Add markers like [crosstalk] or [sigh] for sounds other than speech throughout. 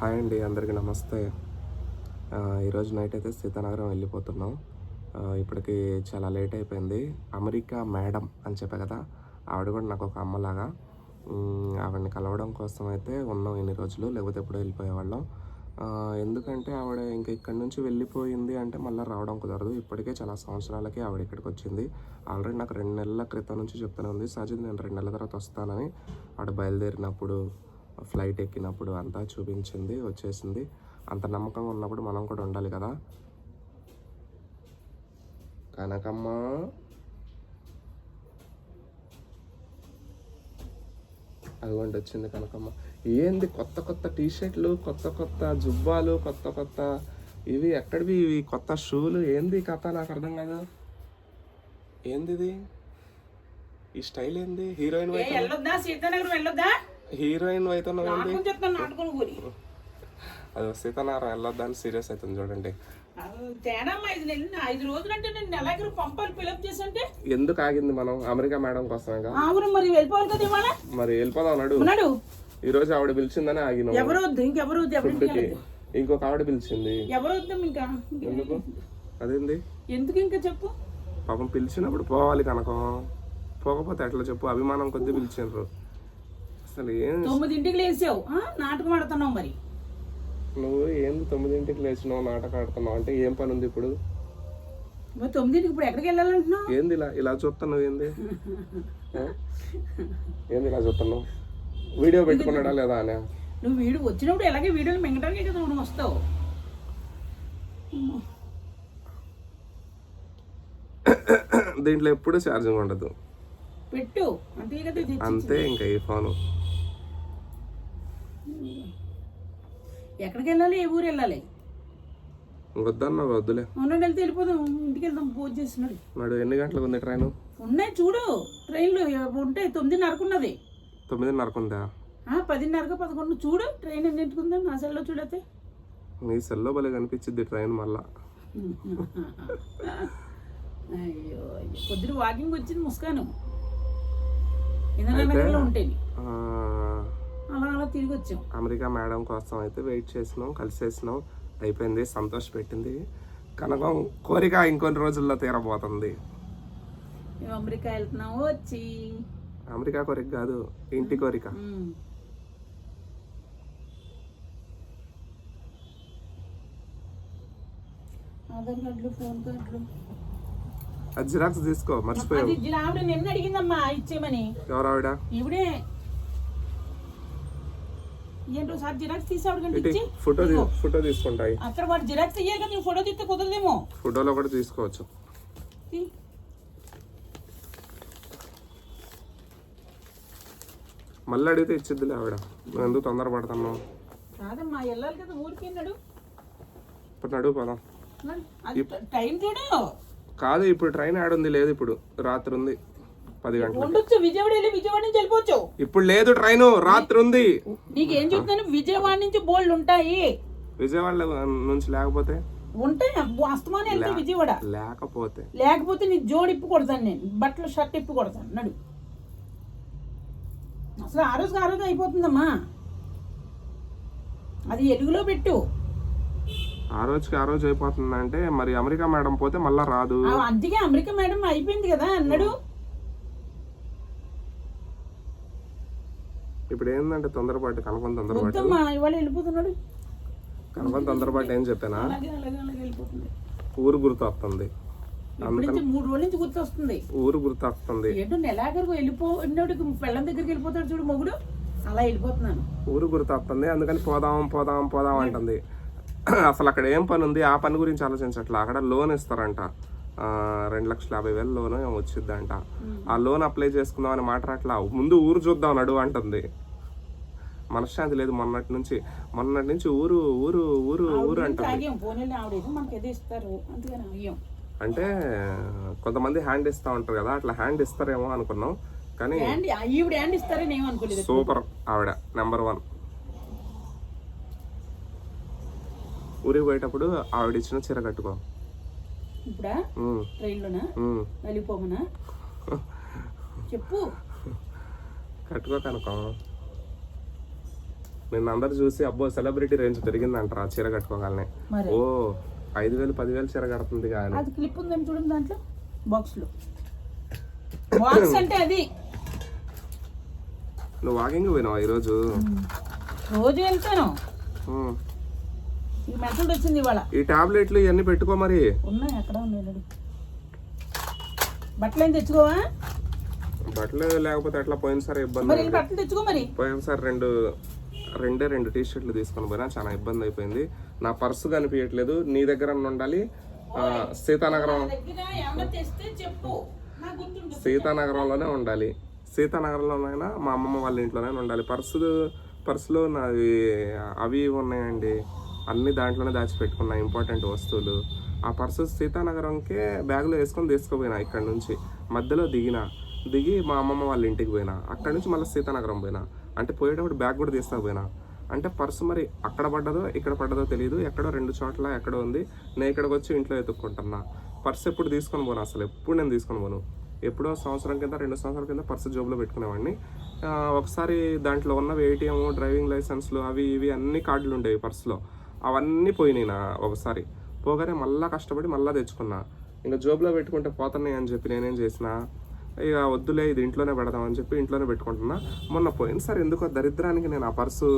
Hi అండి అందరికీ నమస్తే. ఈరోజు నైట్ అయితే సీతానగరం వెళ్ళిపోతున్నాం. ఇప్పటికి చాలా లేట్ అయిపోయింది. అమెరికా మేడం అని చెప్పా కదా ఆవిడ కూడా నాకు ఒక అమ్మలాగా. ఆవిడని కలవడం కోసం అయితే ఉన్నాం ఇన్ని రోజులు లేకపోతే ఎప్పుడో వెళ్ళిపోయేవాళ్ళం. ఎందుకంటే ఆవిడ ఇంకా ఇక్కడి నుంచి వెళ్ళిపోయింది అంటే మళ్ళీ రావడం కుదరదు. ఇప్పటికే చాలా సంవత్సరాలకి ఆవిడ ఇక్కడికి వచ్చింది. ఆల్రెడీ నాకు రెండు నెలల క్రితం నుంచి చెప్తూనే ఉంది సజిద్ నేను రెండు నెలల తర్వాత వస్తానని. ఆవిడ బయలుదేరినప్పుడు ఫ్లైట్ ఎక్కినప్పుడు అంతా చూపించింది వచ్చేసింది. అంత నమ్మకంగా ఉన్నప్పుడు మనం కూడా ఉండాలి కదా. కనకమ్మ. అదిగోండి వచ్చింది కనకమ్మ. ఏంది కొత్త కొత్త టీ షర్ట్లు కొత్త కొత్త జుబ్బాలు కొత్త కొత్త ఇవి ఎక్కడివి ఇవి? కొత్త షూలు? ఏంది కథ? నాకు అర్థం కాదు. ఏంది ఈ స్టైల్ ఏంది? హీరోయిన్ వెళ్ళొద్దా? సీతానగరం వెళ్ళొద్దా? హీరోయిన్ అవుతున్నావు కూరి అది సీతారాం వెళ్ళొద్దని సీరియస్ అవుతుంది చూడండి. ఐదు నేను పంపాలి ఎందుకు ఆగింది మనం? అమెరికా మేడం అవును మరి వెళ్ళిపోవాలి కదా ఇవాళ? మరి వెళ్ళిపోదాం అన్నాడు. ఈ రోజు ఆవిడ పిలిచిందని ఆగినాం ఎవరు వద్దు ఇంకెవరు వద్దు. ఇంకొక ఆవిడ పిలిచింది. ఎవరు వద్దాం ఇంకా? ఎందుకు? అదేంది? ఎందుకు ఇంకా చెప్పు? పాపం పిలిచినప్పుడు పోవాలి కనకం. పోకపోతే ఎట్లా చెప్పు? అభిమానం కొద్ది పిలిచిండ్రు. అసలు ఏం తొమ్మిదింటికి లేచావు ఆ? నాటకం ఆడుతున్నావు మరి. నువ్వు ఏంది తొమ్మిదింటికి లేచినావు నాటకం ఆడుతున్నావు? అంటే ఏం పని ఉంది ఇప్పుడు? మరి తొమ్మిదింటికి ఇప్పుడు ఎక్కడికి వెళ్ళాలంటున్నావు? ఏంది ఇలా ఇలా చూస్తున్నావు ఏంది? ఆ? ఏంది ఇలా చూస్తున్నావు? వీడియో పెట్టుకున్నాడా లేదా అనే? నువ్వు వీడు వచ్చినప్పుడు ఎలాగే వీడియోలు మింగటానికే కదా నువ్వు వస్తావు. దీంట్లో ఎప్పుడు ఛార్జింగ్ ఉండదు. పెట్టు అంతే కదా ఇది అంతే ఇంకా ఈ ఫోను ఎక్కడికి వెళ్ళాలి ఏ ఊరు వెళ్ళాలి? వద్దన్న వద్దులే. మొన్న వెళ్తే వెళ్ళిపోదాం. ఇంటికి వెళ్దాం. పూజ చేస్తున్నాడు. నాడు ఎన్ని గంటలకు ఉంది ట్రైన్? ఉన్నాయి చూడు. ట్రైన్లు ఉంటాయి తొమ్మిదిన్నరకు ఉన్నది. తొమ్మిదిన్నరకు ఉందా? పదిన్నరకు పదకొండు. చూడు ట్రైన్ ఎన్నింటికి ఉందా నా సెల్లో చూడతే. నీ సెల్లో భలే కనిపించింది ట్రైన్ మళ్ళా. అయ్యో పొద్దున వాకింగ్ వచ్చింది ముస్కాను ఇంద్రనగర్లో ఉంటేని అలా అలా తిరిగి వచ్చాం అమెరికా మేడం కోసం అయితే వెయిట్ చేసినాం కలిసేసినాం. అయిపోయింది సంతోష పెట్టింది. కనకం కోరిక ఇంకొన్ని రోజుల్లో తీరబోతుంది. మేము అమెరికా వెళ్తున్నాము వచ్చి. అమెరికా కోరిక కాదు ఇంటి కోరిక. ఉమ్. ఆధార్ కార్డులు ఫోన్ కార్డులు. అది జిరాక్స్ తీసుకో మర్చిపోయావు. నిన్న అడిగిందమ్మా ఇచ్చేయమని. ఎవరు ఆవిడ ఇవిడే ఏంటో సార్ జిరాక్స్ తీసి ఆవిడ కంటే ఫోటో ఫోటో తీసుకుంటాయి. అక్కడ వాడు జిరాక్స్ ఇయ్యాలి కదా ఫోటో తీస్తే కుదరదేమో. ఫోటోలో కూడా తీసుకోవచ్చు. మళ్ళీ అడిగితే ఇచ్చిద్దిలే ఆవిడ. నువ్వు ఎందుకు తొందరపడుతున్నావు కాదమ్మా వెళ్ళాలి కదా ఊరికి ఇప్పుడు నడువు పోదాం. అది టైం చూడు. కాదు ఇప్పుడు ట్రైన్ ఆడుంది లేదు ఇప్పుడు. రాత్రి ఉంది. పది గంటలు ఉండొచ్చు విజయవాడ వెళ్ళి విజయవాడ నుంచి వెళ్ళిపోవచ్చు. ఇప్పుడు లేదు ట్రైన్ రాత్రి ఉంది నీకేం చెప్తాను విజయవాడ నుంచి బోల్డ్ ఉంటాయి. విజయవాడ నుంచి లేకపోతే? ఉంటాయి అస్తమానం వెళ్తే విజయవాడ. లేకపోతే? లేకపోతే నీ జోడి ఇప్పు కొడతాను నేను బట్టలు షర్ట్ ఇప్పు కొడతాను నడు. అసలు ఆ రోజుకి ఆ రోజు అయిపోతుందమ్మా. అది ఎలుగులో పెట్టు. ఆ రోజుకి ఆ రోజు అయిపోతుందంటే మరి అమెరికా మేడం పోతే మళ్ళా రాదు. అందుకే అమెరికా మేడం అయిపోయింది కదా అన్నాడు ఇప్పుడు ఏంటంటే తొందరపాటు. కనకం తొందరపాటు ఇవాళ వెళ్ళిపోతున్నాడు. కనకం తొందరపాటు ఏం చెప్పానా? ఊరు గుర్తు వస్తుంది మూడు రోజుల నుంచి గుర్తొస్తుంది. ఊరు గుర్తు వస్తుంది ఏంటో నెలాఖరికి వెళ్ళిపోయినోడికి పెళ్ళం దగ్గరికి వెళ్ళిపోతాడు చూడు మొగుడు. అలా వెళ్ళిపోతున్నాను. ఊరు గుర్తు వస్తుంది అందుకని పోదాం పోదాం పోదాం అంటుంది. అసలు అక్కడ ఏం పని ఉంది? ఆ పని గురించి ఆలోచించట్లా. అక్కడ లోన్ ఇస్తారంట. రెండు లక్షల యాభై వేలు లోన్ వచ్చిద్దంట. ఆ లోన్ అప్లై చేసుకుందాం అని మాట్లాడట్లా. ముందు ఊరు చూద్దాం నడు అంటుంది. మనశ్శాంతి లేదు మొన్నటి నుంచి. మొన్నటి నుంచి ఊరు ఊరు ఊరు ఊరు అయ్యాం అంటే కొంతమంది హ్యాండ్ ఇస్తా ఉంటారు కదా అట్లా హ్యాండ్ ఇస్తారేమో అనుకున్నాం. కానీ సూపర్ ఆవిడ నెంబర్ వన్. ఊరికి పోయేటప్పుడు ఆవిడ ఇచ్చిన చీర కట్టుకో. ఇప్పుడా? ట్రైన్లోనా. వెళ్ళిపోమనా చెప్పు. కట్టుకో కనుకో. నేను అందరు చూసి అబ్బో సెలబ్రిటీ రేంజ్ పెరిగింది అంటారు ఆ చీర కట్టుకోగలనే. మరి? ఓ ఐదు వేలు పదివేలు చీర కడుతుంది కానీ అది క్లిప్ చూడండి దాంట్లో? బాక్స్లో. బాక్స్ అంటే అది. నువ్వు వాకింగ్ పోయినావా ఈరోజు? రోజు వెళ్తాను. ఈ మెథడ్ వచ్చింది ఇవాళ. ఈ టాబ్లెట్లు ఇవన్నీ పెట్టుకో మరి. ఉన్నాయి ఎక్కడ ఉన్నాయి బట్టలు ఏం తెచ్చుకోవా? బట్టలు లేకపోతే ఎట్లా? పోయినసారి ఇబ్బంది బట్టలు తెచ్చుకో మరి. పోయినసారి రెండు రెండే రెండు టీ షర్ట్లు తీసుకొని పోయినా చాలా ఇబ్బంది అయిపోయింది. నా పర్సు కనిపించట్లేదు. నీ దగ్గర ఉండాలి? సీతానగరం సీతానగరంలోనే ఉండాలి. సీతానగరంలోనైనా మా అమ్మమ్మ వాళ్ళ ఇంట్లోనే ఉండాలి. పర్సు పర్సులో నావి అవి ఇవి ఉన్నాయండి. అన్ని దాంట్లోనే దాచిపెట్టుకున్నా ఇంపార్టెంట్ వస్తువులు. ఆ పర్సు సీతానగరంకే బ్యాగ్లో వేసుకొని తీసుకుపోయినా ఇక్కడ నుంచి. మధ్యలో దిగిన. దిగి మా అమ్మమ్మ వాళ్ళ ఇంటికి పోయినా. అక్కడ నుంచి మళ్ళీ సీతానగరం పోయినా. అంటే పోయేటప్పుడు బ్యాగ్ కూడా తీసుకుపోయినా అంటే పర్సు మరి అక్కడ పడ్డదో ఇక్కడ పడ్డదో తెలియదు ఎక్కడో రెండు చోట్ల ఎక్కడో ఉంది. నేను ఇక్కడికి వచ్చి ఇంట్లో ఎత్తుక్కుంటున్నా పర్సు ఎప్పుడు తీసుకొని పోను అసలు. ఎప్పుడు నేను తీసుకొని పోను. ఎప్పుడో సంవత్సరం కింద రెండు సంవత్సరాల కింద పర్సు జోబులో పెట్టుకునేవాడిని. ఒకసారి దాంట్లో ఉన్నవి ఏటీఎం డ్రైవింగ్ లైసెన్స్లు అవి ఇవి అన్ని కార్డులు ఉండేవి పర్సులో. అవన్నీ పోయినాయి నా ఒకసారి. పోగానే మళ్ళీ కష్టపడి మళ్ళీ తెచ్చుకున్నా. ఇంకా జోబులో పెట్టుకుంటే పోతున్నాయి అని చెప్పి నేనేం చేసిన ఇక వద్దులే ఇది ఇంట్లోనే పెడదాం అని చెప్పి ఇంట్లోనే పెట్టుకుంటున్నా. మొన్న పోయినసారి ఎందుకో దరిద్రానికి నేను ఆ పర్సు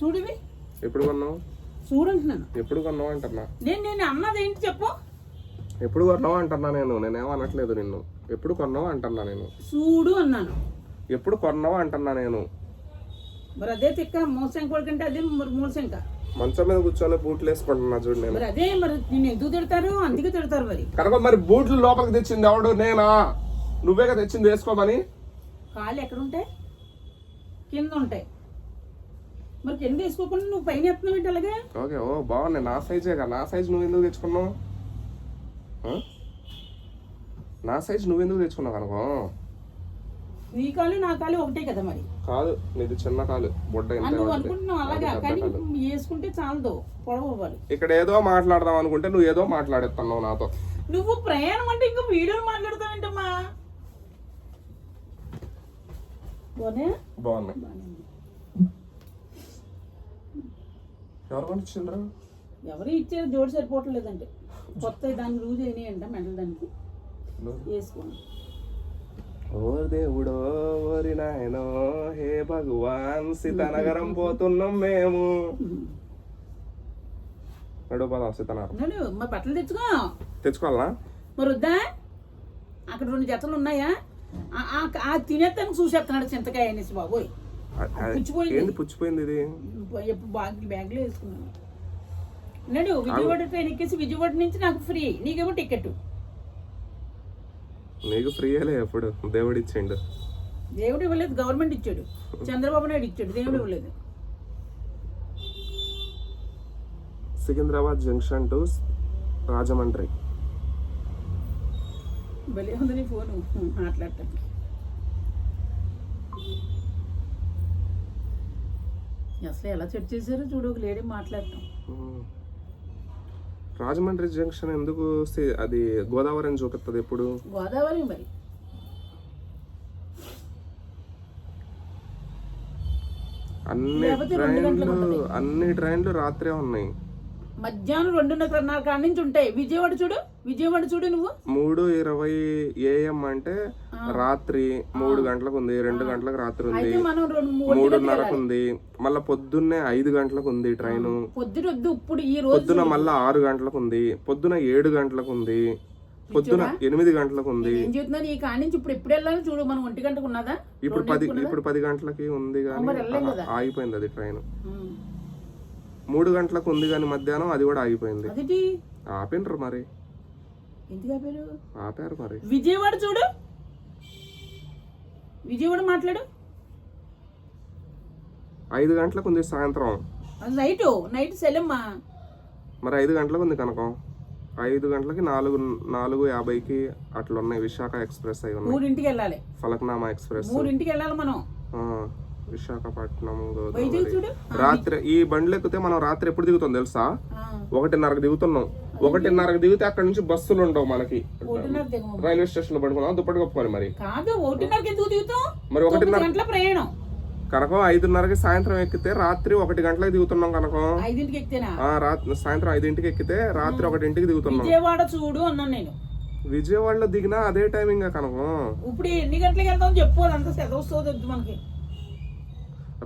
చూడివి ఎప్పుడు కొన్నావు చూడు అంటున్నాను ఎప్పుడు కొన్నావు? అంటున్నా? నేను నేను అన్నది ఏంటి చెప్పు? ఎప్పుడు కొన్నావు అంటున్నా నేను? నేనేమో అనట్లేదు నిన్ను. ఎప్పుడు కొన్నావు అంటున్నా నేను? చూడు అన్నాను. ఎప్పుడు కొన్నావు అంటున్నా నేను? మరి అదే తిక్క మూలశంక కొడుకంటే అదే మరి మూలశంక మంచం మీద కూర్చొని బూట్లు వేసుకుంటున్నా చూడు నేను. మరి అదే మరి నేను ఎందుకు తిడతారు? అందుకే తిడతారు మరి. కనుక మరి బూట్లు లోపలికి తెచ్చింది ఎవడు? నేనా? నువ్వేగా తెచ్చింది వేసుకోమని కాళ్ళు ఎక్కడ ఉంటాయి కింద ఉంటాయి. మరి కింద వేసుకోకుండా నువ్వు పైన ఎత్తున్నావు ఏంటి అలాగే? ఓకే ఓ బాగున్నాయి. నా సైజే కదా. నా సైజ్ నువ్వు ఎందుకు తెచ్చుకున్నావు? నా సైజ్ నువ్వెందుకు తెచ్చుకున్నావు కనుక? నీ కాలు నా కాలు ఒకటే కదా మరి. కాదు నీది చిన్న కాలు బొడ్డ ఇంతే నువ్వు. అనుకుంటున్నావు అలాగా. కానీ. వేసుకుంటే చాలదు పొడవు అవ్వాలి. ఇక్కడ ఏదో మాట్లాడదాం అనుకుంటే నువ్వు ఏదో మాట్లాడేస్తున్నావు నాతో. నువ్వు ప్రయాణం అంటే ఇంకా వీడియోలు మాట్లాడతావేంటమ్మా? బాగున్నాయి. ఎవరు కొనిచ్చిండ్రు? ఎవరు ఇచ్చారు జోడు సరిపోవట్లేదంటే. కొత్త దాన్ని లూజ్ అయినాయంట మెంటల్ దానికి. వేసుకోండి. ఓ దేవుడో ఓరి నాయనో హే భగవాన్ సీతానగరం పోతున్నాం మేము. నడు పదాం సీతానగరం. మరి బట్టలు తెచ్చుకో. తెచ్చుకోవాలనా? మరి వద్దా? అక్కడ రెండు జతలు ఉన్నాయా? ఆ- ఆ- ఆ తినేస్తాను చూసేస్తున్నాడు చింతకాయ అనేసి బాబోయ్. అది- పుచ్చిపోయింది. ఏంది పుచ్చిపోయింది ఇది? ఎప్పుడు బ్యాగ్ బ్యాగ్లో వేసుకున్నాను. అన్నాడు విజయవాడ ట్రైన్ ఎక్కేసి విజయవాడ నుంచి నాకు ఫ్రీ. నీకేమో టికెట్ నీకు ఫ్రీయలే ఎప్పుడు. దేవుడు ఇచ్చిండు. దేవుడు ఇవ్వలేదు గవర్నమెంట్ ఇచ్చాడు. చంద్రబాబు నాయుడు ఇచ్చాడు దేవుడు ఇవ్వలేదు. Secunderabad junction to Rajahmundry. భలే ఉంది నీ ఫోను. మాట్లాడటం అసలు ఎలా సెట్ చేశారో చూడు ఒక లేడీ మాట్లాడటం. రాజమండ్రి జంక్షన్ ఎందుకు అది గోదావరి అని చూపిస్తుంది ఎప్పుడు? గోదావరి మరి. అన్ని ట్రైన్లు అన్ని ట్రైన్లు రాత్రే ఉన్నాయి. మధ్యాహ్నం రెండున్నర కాడ నుంచి ఉంటాయి. విజయవాడ చూడు విజయవాడ చూడు నువ్వు. మూడు ఇరవై ఏఎం అంటే రాత్రి మూడు గంటలకు ఉంది రెండు గంటలకు రాత్రి ఉంది. మూడున్నరకు ఉంది మళ్ళా పొద్దున్నే ఐదు గంటలకు ఉంది ట్రైన్ పొద్దున వద్దు ఇప్పుడు ఈ రోజు పొద్దున మళ్ళా ఆరు గంటలకు ఉంది పొద్దున ఏడు గంటలకు ఉంది పొద్దున ఎనిమిది గంటలకు ఉంది ఏం చెప్తున్నాను ఈ కాడి నుంచి ఇప్పుడు ఎప్పుడు వెళ్ళాలి చూడు మనం ఒంటి గంటకు ఉన్నదా? ఇప్పుడు పది ఇప్పుడు పది గంటలకి ఉంది కానీ. ఆగిపోయింది అది ట్రైన్. మూడు గంటలకు ఉంది కానీ మధ్యాహ్నం అది కూడా ఆగిపోయింది. ఆపిండ్రు మరి. ఆపారు మరి. విజయవాడ చూడు. విజయవాడ మాట్లాడు. ఐదు గంటలకు ఉంది సాయంత్రం. నైట్ నైట్ సెలమ్మా. మరి ఐదు గంటలకు ఉంది కనుక. ఐదు గంటలకి నాలుగు నాలుగు యాభైకి అట్లా ఉన్నాయి విశాఖ ఎక్స్ప్రెస్ అయి ఉన్నాయి. మూడింటికి వెళ్ళాలి. ఫలక్నామా ఎక్స్ప్రెస్. మూడింటికి వెళ్ళాలి మనం? ఆ, విశాఖపట్నం వైజాగ్ గోదావరి. చూడు. రాత్రి ఈ బండ్లు ఎక్కితే మనం రాత్రి ఎప్పుడు దిగుతాం తెలుసా? ఆ, ఒకటిన్నరకు దిగుతున్నాం. ఒకటిన్నరకు దిగితే అక్కడ నుంచి బస్సులు ఉండవు మనకి. రైల్వే స్టేషన్లో పడుకున్నాం దుప్పటి కప్పుకొని మరి. మరి ఒకటిన్నర గంటల ప్రయాణం. కనకం ఐదున్నరకి సాయంత్రం ఎక్కితే రాత్రి ఒకటి గంటలకు దిగుతున్నాం కనకం. సాయంత్రం ఐదింటికి ఎక్కితే రాత్రి ఒకటింటికి దిగుతున్నాం. విజయవాడ చూడు అన్నాను నేను. విజయవాడలో దిగినా అదే టైమింగ్ కనకం. ఇప్పుడు ఎన్ని గంటలకు వెళ్తాం చెప్పు మనకి.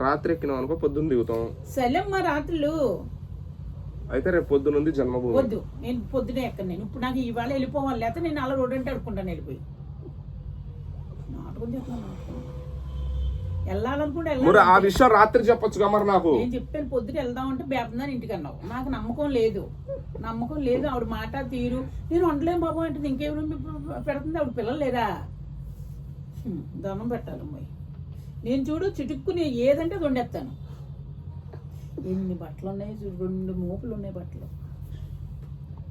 రాత్రి ఎక్కినాం అనుకో పొద్దున్న దిగుతాం. సెలవు మా రాత్రులు. అయితే రేపు పొద్దున ఉంది జన్మభూమి. వద్దు నేను పొద్దునే ఎక్కను నేను? ఇప్పుడు నాకు ఇవాళ వెళ్ళిపోవాలి లేకపోతే నేను అలా రోడ్ అంటే అడుకుంటాను వెళ్ళిపోయి. నాటకం వెళ్ళాలనుకుంటే మరి ఆ విషయం రాత్రి చెప్పొచ్చుగా మరి నాకు. నేను చెప్పాను పొద్దున వెళ్దామంటే బేపందని ఇంటికి అన్నావు నాకు నమ్మకం లేదు. నమ్మకం లేదు ఆవిడ మాట తీరు. నేను వండలేను బాబు అంటే ఇంకేమైనా పెడుతుంది ఆవిడ పిల్లలు లేరా? హ్మ్, దండం పెట్టాలి అమ్మాయి. నేను చూడు చిటుక్కుని ఏదంటే వండేస్తాను. ఎన్ని బట్టలు ఉన్నాయి రెండు మోపులు ఉన్నాయి బట్టలు.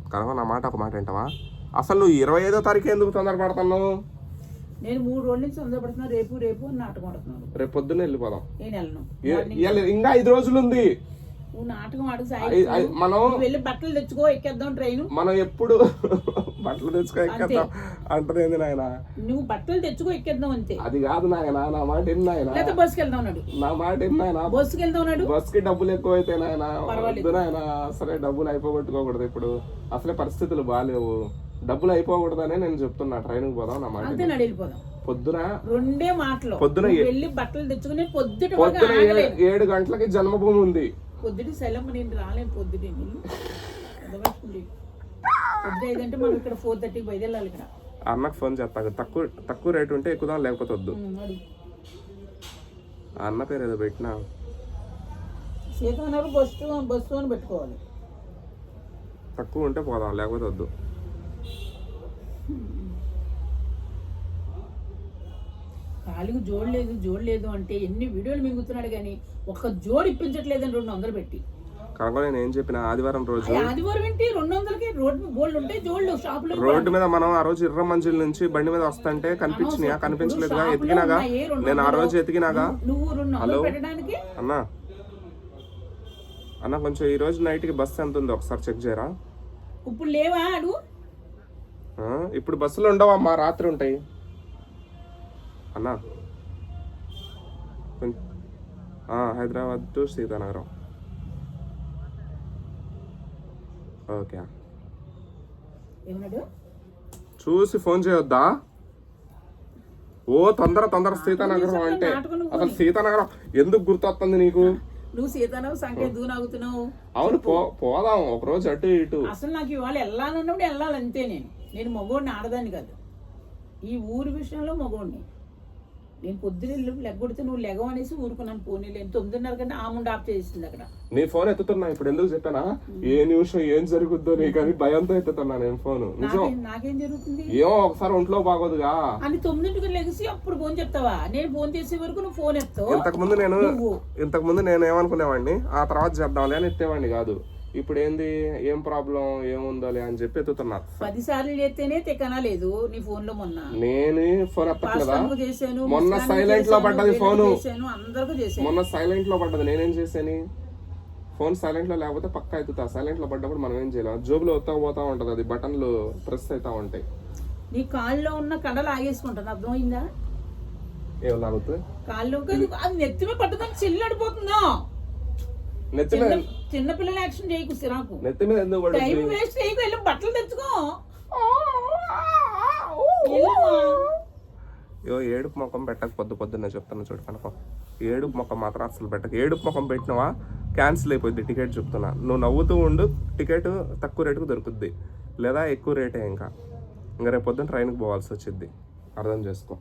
కనకం నా మాట ఒక మాట ఏంటవా అసలు నువ్వు ఇరవై ఐదో తారీఖు ఎందుకు తొందరపడుతున్నావు? నేను మూడు రోజుల నుంచి తొందరపడుతున్నా రేపు రేపు అని నాటకం ఆడుతున్నాను. రేపు పొద్దున్న వెళ్ళిపోదాం. నేను వెళ్ళను. ఇంకా ఐదు రోజులు ఉంది. నువ్వు నాటకం ఐ- మనం వెళ్ళి బట్టలు తెచ్చుకో ఎక్కేద్దాం ట్రైన్. మనం ఎప్పుడు [laughs] బట్టలు తెచ్చుకో ఎక్కేద్దాం అంటది ఏంది నాయన? నువ్వు బట్టలు తెచ్చుకో ఎక్కేద్దాం అంతే. అది కాదు నాయన నా మాట ఎన్ని నాయన. లేకపోతే బస్సుకి వెళ్దాం అన్నాడు. నా మాట ఎన్ని నాయన. బస్సుకి వెళ్దాం అన్నాడు. బస్కి డబ్బులు ఎక్కువ అయితే నాయన. వద్దు నాయన అసలే డబ్బులు అయిపోగొట్టుకోకూడదు ఇప్పుడు. అసలే పరిస్థితులు బాగాలేవు డబ్బులు అయిపోకూడదనే నేను చెప్తున్నా. ట్రైన్కి పోదాం నా మాట. నాడు వెళ్ళిపోదాం. పొద్దున రెండే మాటలు. పొద్దున ఏ- వెళ్ళి బట్టలు తెచ్చుకుని పొద్దున ఏ- ఏడు గంటలకి జన్మభూమి ఉంది. పొద్దుటి సెలవు నేను రాలేను పొద్దుటి పొద్దు ఐదంటే మనం ఇక్కడ ఫోర్ థర్టీకి బయలుదేరాలి ఇక్కడ. అన్నకు ఫోన్ చేస్తా. తక్కువ తక్కువ రేటు ఉంటే ఎక్కుదాం లేకపోతే వద్దు. అన్న పేరు ఏదో పెట్టినా? సీతన్నారు బస్సు బస్సు అని పెట్టుకోవాలి. తక్కువ ఉంటే పోదాం లేకపోతే వద్దు. కాలికి జోడలేదు జోడలేదు అంటే ఎన్ని వీడియోలు మింగుతున్నాడు కానీ ఒక్క జోడు ఇప్పించట్లేదని రెండు వందలు పెట్టి. కనుక నేను ఏం చెప్పిన ఆదివారం రోజు ఆదివారం ఏంటి? రెండు వందలకి రోడ్డు బోల్డ్ ఉంటాయి జోళ్ళు షాపులో రోడ్డు మీద మనం ఆ రోజు ఇర్ర మంజిల్ నుంచి బండి మీద వస్తుంటే కనిపించినాయా? కనిపించలేదుగా? ఎతికినాగా? నేను ఆ రోజు ఎతికినాగా? పెట్టడానికి? అన్నా? అన్న కొంచెం ఈ రోజు నైట్కి బస్సు ఎంత ఉందో? ఒకసారి చెక్ చేయరా? ఇప్పుడు లేవా ఇప్పుడు బస్సులు ఉండవమ్మా రాత్రి ఉంటాయి. అన్నా? హైదరాబాద్ టు సీతానగరం. ఓకే చూసి ఫోన్ చేయొద్దా? ఓ తొందర తొందర సీతానగరం అంటే అసలు సీతానగరం ఎందుకు గుర్తొస్తుంది నీకు? నువ్వు సీతారావు సంఖ్య దూనాగుతున్నావు అవును పోదాం ఒక రోజు అటు ఇటు. అసలు నాకు ఇవాళ వెళ్ళాలన్నప్పుడు వెళ్ళాలి అంతే నేను. నేను మగోడిని ఆడదాన్ని కాదు. ఈ ఊరి విషయంలో మగోడిని. నేను పొద్దున లెగ్గొడితే నువ్వు లెగవ అనేసి ఊరుకున్నాను పోనీ తొమ్మిదిన్నర కంటే ఆ ముందు ఆఫ్ చేసింది అక్కడ. నీ ఫోన్ ఎత్తుతున్నా ఇప్పుడు ఎందుకు చెప్పానా? ఏ నిమిషం ఏం జరుగుద్దో నీకు అని భయంతో ఎత్తుతున్నా నేను ఫోన్. నాకేం జరుగుతుంది? ఏమో ఒకసారి ఒంట్లో బాగోదుగా. అని తొమ్మిదింటికి లెగిసి అప్పుడు ఫోన్ చెప్తావా? నేను ఫోన్ చేసే వరకు నువ్వు ఫోన్ ఎత్తావు. ఇంతకు ముందు నేను ఇంతకు ముందు నేను ఏమనుకునేవాడిని? ఆ తర్వాత చేద్దాంలే అని ఎత్తేవాడిని కాదు. ఇప్పుడు ఏంది ఏం ప్రాబ్లం? ఏముందోలే అని చెప్పి ఎత్తుతున్నా పది సార్లు చేస్తేనే తిక్కనా లేదు నీ ఫోన్లో మొన్న. నేను ఫోన్ ఎత్తట్లేదా? మొన్న సైలెంట్లో పడ్డది ఫోను. మొన్న సైలెంట్లో పడ్డది నేనేం చేశాను? ఫోన్ సైలెంట్లో లేకపోతే పక్కా ఎత్తుతా. సైలెంట్లో పడ్డప్పుడు మనం ఏం చేయలేం. జోబులో వస్తా పోతా ఉంటది అది బటన్లు ప్రెస్ అవుతా ఉంటాయి. నీ కాళ్ళలో ఉన్న కండలు ఆగేసుకుంటుంది. అర్థమైందా? ఏం లాగుతుంది కాళ్ళు అది నెత్తిమే పట్టుదని చిల్లడిపోతుందా? నెత్తి మీద చిన్న చిన్న పిల్లల యాక్షన్ చేయకు సిరాకు. నెత్తి మీద ఎందుకు పడుతుంది? టైం వేస్ట్ చేయకు వెళ్ళి బట్టలు తెచ్చుకో. వెళ్ళమ్మా. యో ఏడుపు ముఖం పెట్టక పొద్దు పొద్దున్నే చెప్తాను చూడు కనుక. ఏడుపు ముఖం మాత్రం అసలు పెట్టక. ఏడుపు ముఖం పెట్టినవా? క్యాన్సిల్ అయిపోద్ది టికెట్ చెప్తున్నా. నువ్వు నవ్వుతూ ఉండు టికెట్ తక్కువ రేటుకు దొరుకుద్ది. లేదా ఎక్కువ రేటే ఇంకా. ఇంకా రేపు పొద్దున్న ట్రైన్కి పోవాల్సి వచ్చింది అర్థం చేసుకో.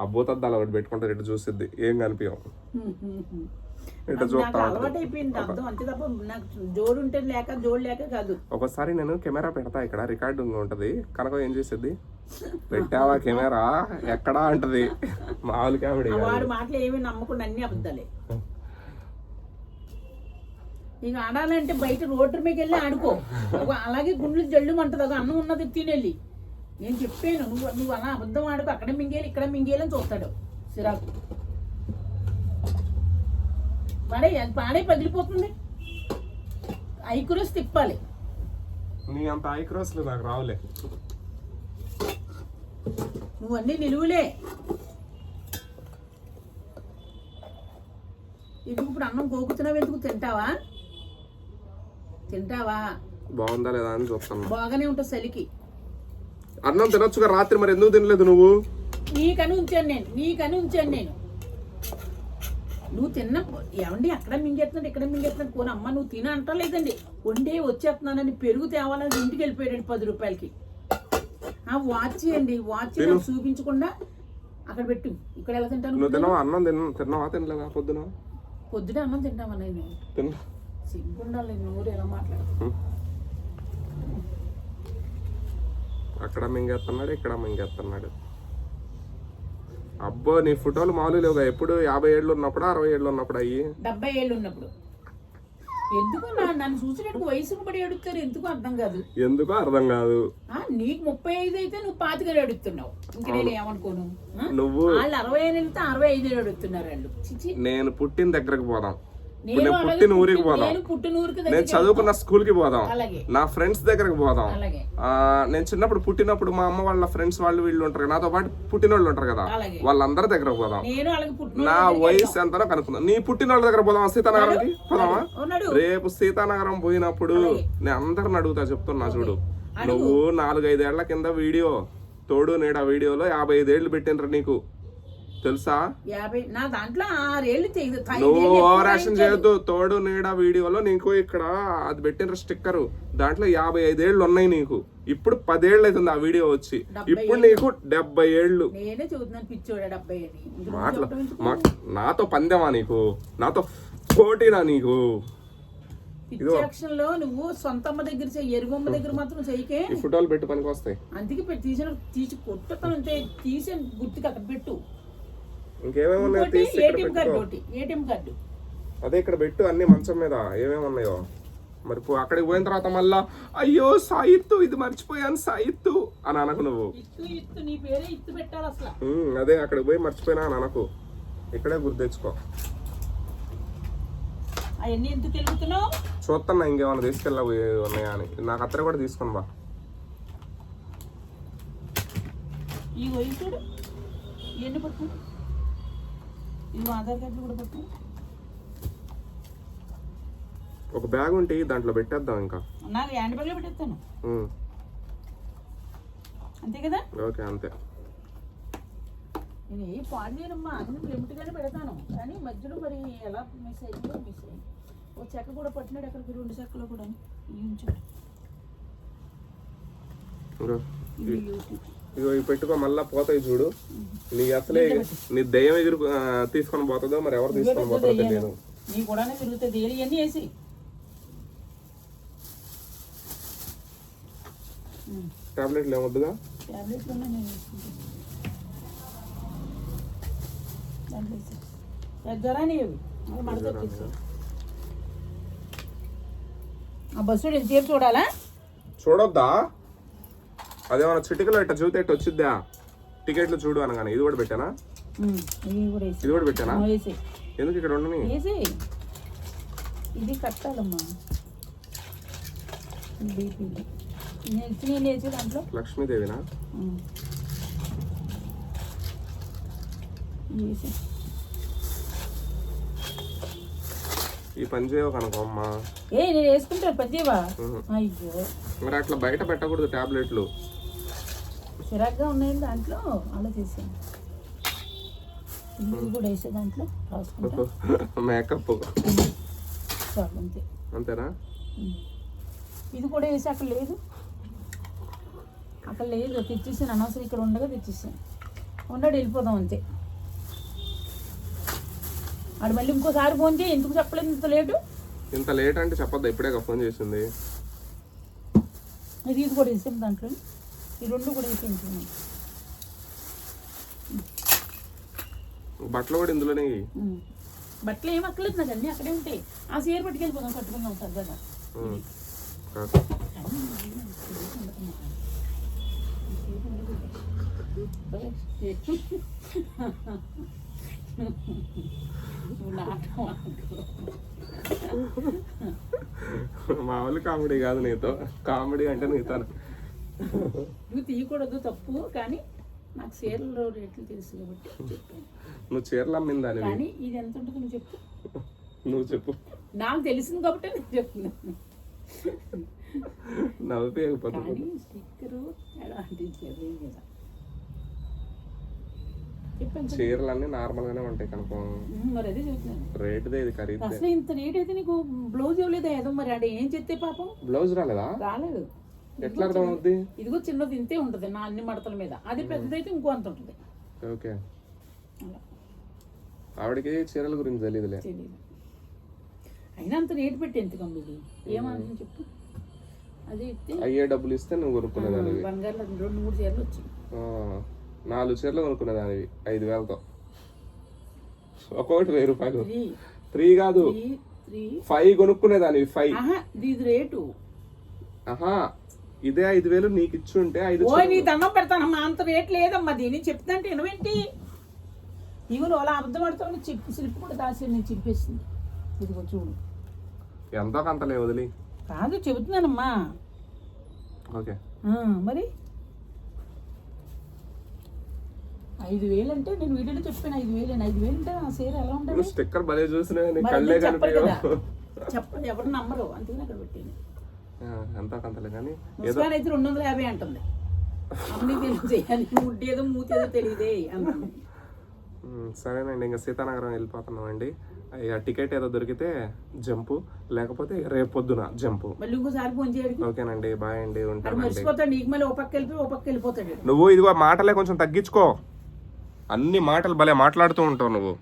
ఆ భూతద్దాలు ఒకటి పెట్టుకుంటే ఇటు చూసిద్ది. ఏం కనిపించవు. ఇటు నాకు చూస్తా అలవాటు ఉంటుంది. అయిపోయింది అర్థం. అంతే తప్ప నాకు జోడు ఉంటే లేక జోడు లేక కాదు. ఒకసారి నేను కెమెరా పెడతా ఇక్కడ రికార్డింగ్ ఉంటది. కనుక ఏం చేసిద్ది పెట్టావా కెమెరా? ఎక్కడా అంటది. మామూలు కామెడీ మాటలు ఏమీ నమ్మకుండా అన్ని అబద్ధాలే. ఇక ఆడాలంటే బయట రోడ్డు మీద వెళ్ళి ఆడుకో. అలాగే గుండెలు జల్లు అంటది ఒక అన్నం ఉన్నది తినేళ్ళి. నేను చెప్పాను నువ్వు నువ్వు అలా అబద్ధం ఆడుకో. అక్కడ మింగేలి ఇక్కడ మింగేలి అని చూస్తాడు. సిరాకు. పాడే అది పాడే పగిలిపోతుంది. ఐకురస్ తిప్పాలి. నీ అంత ఐక్రోస్లు నాకు రావులే. నువ్వు అన్నీ నిలువులే. ఎందుకు ఇప్పుడు అన్నం కోకుతున్నావు ఎందుకు? తింటావా? తింటావా? బాగుందా లేదా అని చూస్తాను. బాగానే ఉంటుంది చలికి. అన్నం తినొచ్చుగా రాత్రి మరి ఎందుకు తినలేదు నువ్వు? నీకని ఉంచాను నేను నీకని ఉంచాను నేను. నువ్వు తిన్న ఏమండి అక్కడ మింగేస్తున్నాడు ఇక్కడ మింగేస్తున్నాడు పోనీ అమ్మ నువ్వు తిన అంటలేదండి. వండే వచ్చేస్తున్నానని పెరుగు తేవాలని ఇంటికి వెళ్ళిపోయాడు పది రూపాయలకి. ఆ వాచ్ అండి వాచ్ నాకు చూపించకుండా అక్కడ పెట్టు. ఇక్కడ ఎలా తింటాను? నువ్వు అన్నం తిన్న తిన్నావా? తినలేదా? పొద్దున? పొద్దున అన్నం తింటామా నేను? తిన్న సిగ్గుండాలి నోరు ఎలా మాట్లాడు. అక్కడ మింగేస్తున్నాడు ఇక్కడ మింగేస్తున్నాడు. అబ్బో నీ ఫోటోలు మామూలు లేవుగా ఎప్పుడు యాభై ఏళ్ళు ఉన్నప్పుడు అరవై ఏళ్ళు ఉన్నప్పుడు అయ్యి. డెబ్బై ఏళ్ళు ఉన్నప్పుడు. ఎందుకు నా నన్ను చూసినట్టు వయసును పడి అడుగుతారు ఎందుకు అర్థం కాదు. ఎందుకో అర్థం కాదు? ఆ నీకు ముప్పై ఐదు అయితే నువ్వు పాతిక అడుగుతున్నావు ఇంక నేను ఏమనుకోను? ఆ? నువ్వు వాళ్ళు అరవై ఐదు వెళ్తే అరవై ఐదు అడుగుతున్నారు వాళ్ళు. చిచి. నేను పుట్టిన దగ్గరకు పోదాం. నేను పుట్టిన ఊరికి పోదాం. నేను చదువుకున్న స్కూల్కి పోదాం. నా ఫ్రెండ్స్ దగ్గరకు పోదాం. నేను చిన్నప్పుడు పుట్టినప్పుడు మా అమ్మ వాళ్ళ ఫ్రెండ్స్ వాళ్ళు వీళ్ళు ఉంటారు నాతో పాటు పుట్టిన వాళ్ళు ఉంటారు కదా వాళ్ళందరి దగ్గరకు పోదాం. నా వయసు ఎంతనో కనుక్కుందాం. నీ పుట్టిన వాళ్ళ దగ్గర పోదాం సీతానగరంకి పోదామా? రేపు సీతానగరం పోయినప్పుడు నేను అందరిని అడుగుతా చెప్తున్నా చూడు. నువ్వు నాలుగైదేళ్ళ కింద వీడియో తోడు నీడ వీడియోలో యాభై ఐదేళ్ళు పెట్టినరు నీకు. తెలుసా? నా దాంట్లో నువ్వు ఓవర్ యాక్షన్ చేయొద్దు. తోడు నీడ వీడియోలో నీకు ఇక్కడ అది పెట్టిన స్టిక్కర్. దాంట్లో యాభై ఐదేళ్ళు ఉన్నాయి నీకు. ఇప్పుడు పదేళ్ళు అవుతుంది ఆ వీడియో వచ్చి. ఇప్పుడు నీకు డెబ్బై ఏళ్ళు. మాటలు. నాతో పందెమా నీకు? నాతో పోటీనా నీకు? లో నువ్వు సొంతమ్మ దగ్గర చెయ్యి ఎరుగమ్మ దగ్గర మాత్రం చెయ్యకే. ఫోటోలు పెట్టి పనికి వస్తాయి. అందుకే తీసిన తీసి కొట్టుతానంటే తీసి గుర్తుకి అక్కడ పెట్టు. ఇంకేమేమి ఉన్నాయో తీసి ఇక్కడ పెట్టుకో. ఏటీఎం కార్డు అదే ఇక్కడ పెట్టు అన్ని మంచం మీద. ఏమేమి ఉన్నాయో? మరి అక్కడికి పోయిన తర్వాత మళ్ళా అయ్యో సాయిత్తు ఇది మర్చిపోయాను సాయిత్తు అని అనకు నువ్వు. అదే అక్కడికి పోయి మర్చిపోయినా అని అనకు. ఇక్కడే గుర్తు తెచ్చుకో. చూస్తున్నా ఇంకేమైనా తీసుకెళ్ళవి ఉన్నాయా అని. నాకు అత్తర కూడా తీసుకుని బా. ఇవన్నీ పట్టు ఇవి ఆధార్ కార్డులు కూడా పట్టు. ఒక బ్యాగ్ ఉంటే దాంట్లో పెట్టేద్దాం ఇంకా. నాకు హ్యాండ్ బ్యాగ్లో పెట్టేస్తాను. అంతే కదా? ఓకే అంతే. నేను ఏ పాడు చేయనమ్మా. అన్ని లిమిట్గానే పెడతాను. కానీ మధ్యలో మరి ఎలా మిస్ అయ్యిందో మిస్ అయ్యింది ఓ చెక్క కూడా పట్టినాడు అక్కడికి రెండు చెక్కలు కూడా. ఉంచాడు ఇదిగో, ఇవి యూట్యూబ్ ఇగో ఇవి పెట్టుకో మళ్ళా పోతాయి చూడు. నీ అసలే నీ దయ్యం ఎగురు తీసుకొని పోతుందో మరి ఎవరు తీసుకొని పోతారో తెలియదు నీ కూడా తిరుగుతుంది ఇవన్నీ వేసి. టాబ్లెట్లు ఏమొద్దుగా. ఆ బస్సు చూడాలా? చూడొద్దా? అదేమన్నా చిటికలో ఇట్ట చూతే ఇట్ట వచ్చిద్దా? టికెట్లు చూడు అనగానే. ఇది కూడా పెట్టానా? ఇది కూడా పెట్టానా? ఎందుకు ఇక్కడ ఉండని? ఇది కట్టాలమ్మా. లక్ష్మీదేవినా? ఈ పని చేయవు కనుక అమ్మా. ఏ నేను వేసుకుంటా పద్యవా ఉహు. అయ్యో. మరి అట్లా బయట పెట్టకూడదు టాబ్లెట్లు. చిరాగ్గా ఉన్నాయి దాంట్లో అలా చేసాను ఇది కూడా వేసే దాంట్లో రాసుకుంటా. మేకప్. చాలు అంతే. అంతేనా. ఇది కూడా వేసి అక్కడ లేదు. అక్కడ లేదు తెచ్చేసాను. అనవసరం ఇక్కడ ఉండగా తెచ్చేసాను. ఉన్నాడు వెళ్ళిపోదాం అంతే. ఆడు మళ్ళీ ఇంకోసారి ఫోన్ చేయి ఎందుకు చెప్పలేదు ఇంత లేటు? ఇంత లేట్ అంటే చెప్పొద్దు ఇప్పుడే ఫోన్ చేసింది. ఇది ఇది కూడా వేసాను దాంట్లో ఈ రెండు కూడా వేసేయండి బట్టలు కూడా ఇందులోనే. బట్టలు ఏం అక్కర్లేదు నాకు అన్నీ అక్కడే ఉంటాయి. ఆ చీర పట్టుకెళ్ళిపోదాం కట్టుకుందాం సరదాగా. [laughs] మామూలు కామెడీ కాదు నీతో. కామెడీ అంటే నీతో నువ్వు తీయకూడదు తప్పు. కానీ నాకు చీరలో రేట్లు తెలుసు కాబట్టి చెప్పాను. నువ్వు చీరలు అమ్మింది కానీ ఇది ఎంత ఉంటుందో నువ్వు చెప్పు. నువ్వు చెప్పు. నాకు తెలిసింది కాబట్టి నేను చెప్తున్నాను. నవ్విపోయిపోతుంది కానీ స్టిక్కరు ఎలా అంటించారు ఏం కదా. చెప్పాను కదా. చీరలన్నీ నార్మల్ గానే ఉంటాయి కనుక. మరి అదే చెప్తున్నాను. రేటుదే ఇది ఖరీదే అసలు ఇంత రేట్ అయితే నీకు బ్లౌజ్ ఇవ్వలేదా? ఏదో మరి అంటే ఏం చెప్తే పాపం? బ్లౌజ్ రాలేదా? రాలేదు. ఎట్లా అర్థం అవుద్ది? ఇదిగో చిన్నది ఇంతే ఉంటుంది నా అన్ని మడతల మీద. అది పెద్దదైతే ఇంకో అంత ఉంటుంది. ఓకే. ఆవిడకి చీరల గురించి తెలియదులే తెలియదు అయినా అంత రేటు పెట్టి ఎందుకు అమ్మిది ఏమని చెప్పు. అది ఇస్తే అయ్యే డబ్బులు ఇస్తే నువ్వు కొనుక్కునేదానివి బంగారు రెండు మూడు చీరలు వచ్చాయి నాలుగు చీరలు కొనుక్కునేదానివి ఐదు వేలతో. ఒక్కొక్కటి వెయ్యి రూపాయలు. త్రీ. కాదు. ఫైవ్ కొనుక్కునేదానివి ఫైవ్. ఆహా ఇది రేటు. ఆహా. ఇదే ఐదు వేలు నీకు ఇచ్చి ఉంటే ఐదు ఓ నీ దండం పెడతానమ్మా. అంత రేట్ లేదమ్మా దీని. చెప్తాంటే వినవేంటి? ఇవ్వలు అలా అబద్ధం పడతామని చెప్పు స్లిప్ కూడా దాసి నేను చెప్పేసింది ఇదిగో చూడు. ఎంతో కంతలే వదిలి. కాదు చెబుతున్నానమ్మా. ఓకే. ఆ, మరి? ఐదు వేలు అంటే నేను వీడియోలో చెప్పాను ఐదు వేలు ఐదు వేలు అంటే ఆ చీర ఎలా ఉంటుంది? నువ్వు స్టిక్కర్ భలే చూసినా నీ మరి కళ్ళే అదే చెప్పరు కదా. కనిపించవు. చెప్పండి ఎవరు నమ్మరు. అందుకని అక్కడ పెట్టాను ఎంతో కంతలే కానీ ముస్కాన్ అయితే రెండు వందల యాభై అంటుంది అన్నీ తెలియదు అని ముడ్డి ఏదో మూతి ఏదో తెలియదే ఉమ్, సరేనండి ఇంకా సీతానగరం వెళ్ళిపోతున్నామండి. ఇక టికెట్ ఏదో దొరికితే జంపు లేకపోతే రేపు పొద్దున జంపు. మళ్ళీ ఇంకోసారి ఫోన్ చేయడానికి ఓకేనండి బాయ్ అండి అది ఉంటానండి. మర్చిపోతాడు నీకు మళ్ళీ పక్క వెళ్ళిపోయి ఓ పక్క వెళ్ళిపోతాడు. నువ్వు ఇదిగో మాటలే కొంచెం తగ్గించుకో. అన్ని మాటలు భలే మాట్లాడుతూ ఉంటావు నువ్వు.